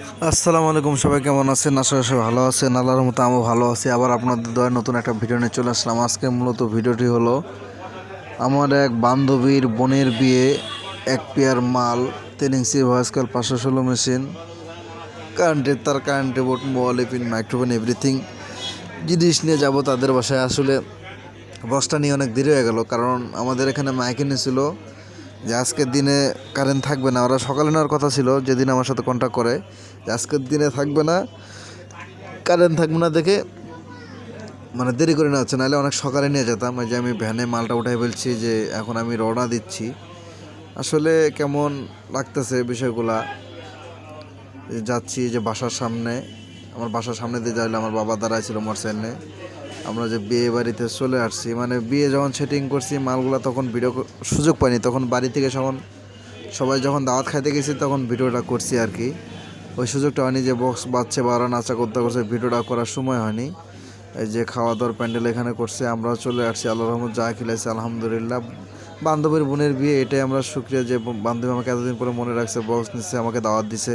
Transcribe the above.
আসসালামু আলাইকুম, সবাই কেমন আছেন? আশা করি ভালো আছেন। আল্লাহর মতো আমিও ভালো আছি। আবার আপনাদের দয়া নতুন একটা ভিডিও নিয়ে চলে আসলাম। আজকে মূলত ভিডিওটি হলো আমার এক বান্ধবীর বোনের বিয়ে, এক পেয়ার মাল, তিন ইঞ্চি ভয়েসকাল, পাঁচশো ষোলো মেশিন, কারেন্টের তার কারেন্টের board mobile pin microphone, everything জিনিস নিয়ে যাব তাদের বাসায়। আসলে বসটা নিয়ে অনেক দেরি হয়ে গেল, কারণ আমাদের এখানে মাইকে নিয়েছিল যে আজকের দিনে কারেন্ট থাকবে না। ওরা সকালে নেওয়ার কথা ছিল, যেদিন আমার সাথে কন্ট্যাক্ট করে। যে আজকের দিনে থাকবে না কারেন্ট থাকবে না দেখে মানে দেরি করে নেওয়া হচ্ছে। নাহলে অনেক সকালে নিয়ে যেতাম। যে আমি ভ্যানে মালটা উঠাই ফেলছি, যে এখন আমি রওনা দিচ্ছি। আসলে কেমন লাগতেছে বিষয়গুলা? যাচ্ছি যে বাসার সামনে। আমার বাসার সামনে দিয়ে যাইলে আমার বাবা দাঁড়ায় ছিল মোটরসাইকেলে আমরা যে বিয়ে বাড়িতে চলে আসছি মানে বিয়ে যখন সেটিং করছি, মালগুলা তখন ভিডিও সুযোগ পাইনি। তখন বাড়ি থেকে যখন সবাই যখন দাওয়াত খাইতে গেছি, তখন ভিডিওটা করছি আর কি। ওই সুযোগটা হয়নি যে বক্স বাচ্চা বা ওরা নাচা করতে করছে, ভিডিওটা করার সময় হয়নি। এই যে খাওয়া দাওয়ার প্যান্ডেল এখানে করছে আমরা চলে আসছি, আল্লাহ রহমত যা খিলাইছে, আলহামদুলিল্লাহ। বান্ধবীর বোনের বিয়ে, এটাই আমরা সুক্রিয়া যে বান্ধবী আমাকে এতদিন পরে মনে রাখছে বক্স নিচ্ছে আমাকে দাওয়াত দিছে।